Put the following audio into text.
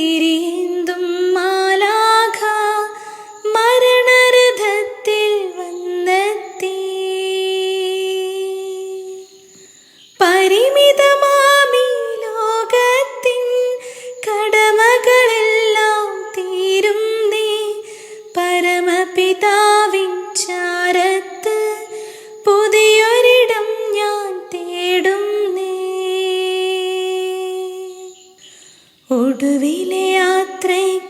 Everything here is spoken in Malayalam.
മെഴുതിരിയേന്തും മാലാഖ മരണരഥത്തിൽ വന്നെത്തി. പരിമിതമാമി ലോകത്തിൻ കടമകളെല്ലാം തീരും നീ പരമപിതാവിൻ ഒടുവിലെ യാത്രയ്ക്കായി